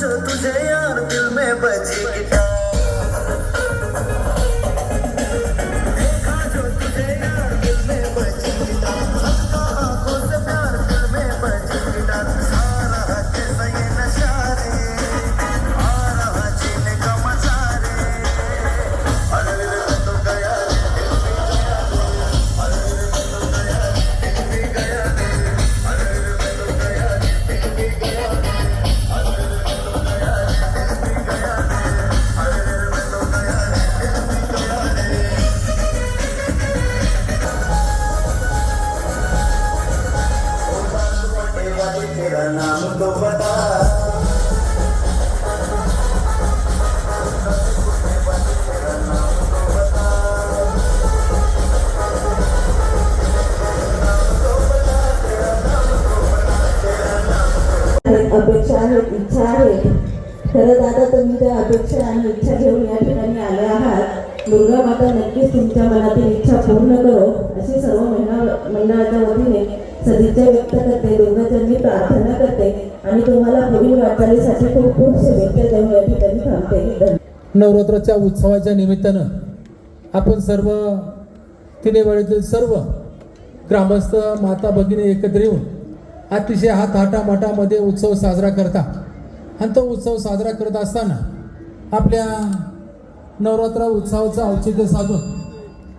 जो तुझे यार दिल में बजे गिटार। अपेक्षा आहेत इच्छा आहेत. खरंच आता तुम्ही त्या अपेक्षा आणि इच्छा घेऊन या ठिकाणी आले आहात. दुर्गा माता नक्कीच तुमच्या मनातील इच्छा पूर्ण करो अशी सर्व महिला मंडळाच्या वतीने सदिच्छा व्यक्त करते दुर्गाचरणी प्रार्थना करते आणि तुम्हाला पुढील वाटचालीसाठी खूप खूप शुभेच्छा देऊन या ठिकाणी थांबते. नवरात्राच्या उत्सवाच्या निमित्तानं आपण सर्व तिने वेळेतील सर्व ग्रामस्थ माता भगिनी एकत्र येऊन अतिशय हा थाटामाटामध्ये उत्सव साजरा करता. आणि तो उत्सव साजरा करत असताना आपल्या नवरात्र उत्सवाचं औचित्य साधून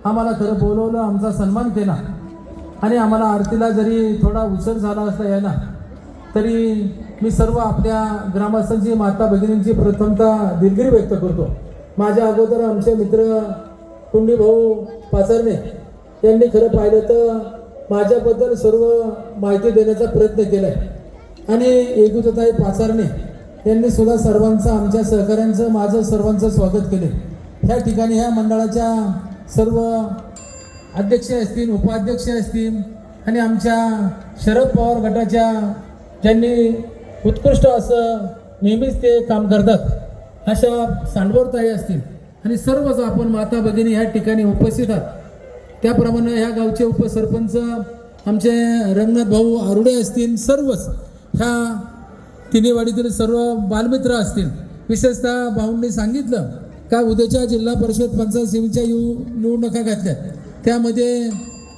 आम्हाला खरं बोलवलं आमचा सन्मान केला. आणि आम्हाला आरतीला जरी थोडा उशीर झाला असता यायला तरी मी सर्व आपल्या ग्रामस्थांची माता भगिनींची प्रथमतः दिलगिरी व्यक्त करतो. माझ्या अगोदर आमचे मित्र कुंडी भाऊ पाचरणे यांनी खरं पाहिलं तर माझ्याबद्दल सर्व माहिती देण्याचा प्रयत्न केला आहे आणि एकजुताई पाचारणे यांनी सुद्धा सर्वांचं आमच्या सहकाऱ्यांचं माझं सर्वांचं स्वागत केले ह्या ठिकाणी ह्या मंडळाच्या सर्व अध्यक्ष असतील उपाध्यक्ष असतील आणि आमच्या शरद पवार गटाच्या ज्यांनी उत्कृष्ट असं नेहमीच ते काम करतात अशा सांडवरताई असतील. आणि सर्वच आपण माता भगिनी ह्या ठिकाणी उपस्थित आहात. त्याप्रमाणे ह्या गावचे उपसरपंच आमचे रंगनाथ भाऊ आरुडे असतील सर्वच ह्या तिन्हीवाडीतील सर्व बालमित्र असतील. विशेषतः भाऊंनी सांगितलं का उद्याच्या जिल्हा परिषद पंचायत समितीच्या यु निवडणुका घातल्या. त्यामध्ये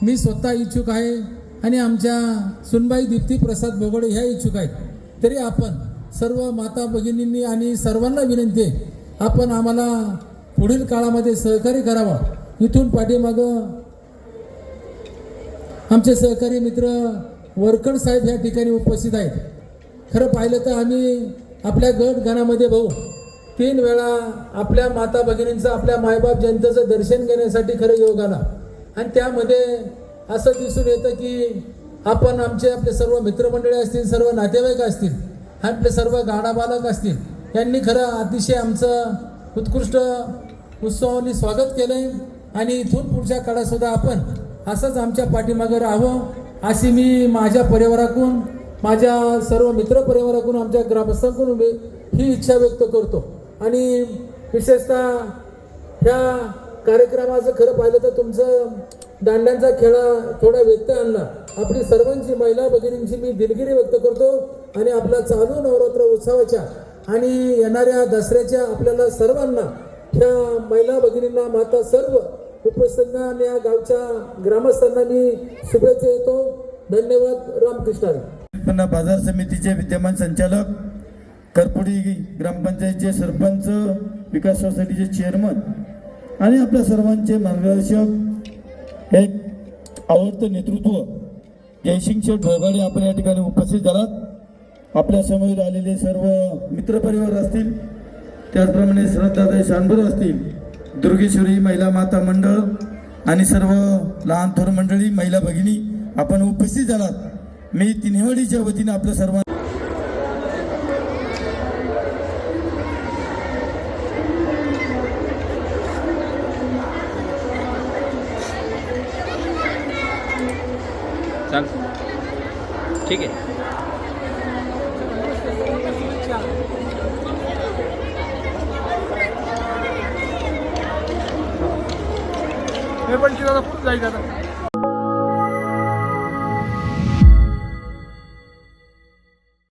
मी स्वतः इच्छुक आहे आणि आमच्या सुनबाई दीप्ती प्रसाद भोगडे ह्या इच्छुक आहेत. तरी आपण सर्व माता भगिनींनी आणि सर्वांना विनंती आहे आपण आम्हाला पुढील काळामध्ये सहकार्य करावं. इथून पाठीमागं आमचे सहकारी मित्र वरकड साहेब या ठिकाणी उपस्थित आहेत. खरं पाहिलं तर आम्ही आपल्या गट घरामध्ये भाऊ तीन वेळा आपल्या माता भगिनींचं आपल्या मायबाप जनतेचं दर्शन घेण्यासाठी खरं योग आला. आणि त्यामध्ये असं दिसून येतं की आपण आमचे आपले सर्व मित्रमंडळी असतील सर्व नातेवाईक असतील आपले सर्व गाडाबालक असतील यांनी खरं अतिशय आमचं उत्कृष्ट उत्सवाने स्वागत केलंय. आणि इथून पुढच्या काळातसुद्धा आपण असंच आमच्या पाठीमागं राहावं अशी मी माझ्या परिवाराकडून माझ्या सर्व मित्र परिवाराकडून आमच्या ग्रामस्थांकडून मी ही इच्छा व्यक्त करतो. आणि विशेषतः ह्या कार्यक्रमाचं खरं पाहिलं तर तुमचं दांड्यांचा खेळा थोडा व्यत्यय आणला. आपली सर्वांची महिला भगिनींची मी दिलगिरी व्यक्त करतो आणि आपला चालू नवरात्र उत्सवाच्या आणि येणाऱ्या दसऱ्याच्या आपल्याला सर्वांना ह्या महिला भगिनींना माता सर्व उपस्थितांना आणि या गावच्या ग्रामस्थांना मी शुभेच्छा येतो धन्यवाद रामकृष्ण उत्पन्न बाजार समितीचे विद्यमान संचालक करपुडी ग्रामपंचायतचे सरपंच विकास सोसायटीचे चेअरमन आणि आपल्या सर्वांचे मार्गदर्शक एक आवडतं नेतृत्व जयसिंग शेठ ढोगाडे आपण या ठिकाणी उपस्थित झालात. आपल्यासमोर आलेले सर्व मित्रपरिवार असतील त्याचप्रमाणे श्रद्धाताई शानभर असतील दुर्गेश्वरी महिला माता मंडळ आणि सर्व लहान थोर मंडळी महिला भगिनी आपण उपस्थित झालात. मी तिन्हेवाडीच्या वतीने आपल्या सर्व ठीक आहे. हे पण पुढे जायचं आता.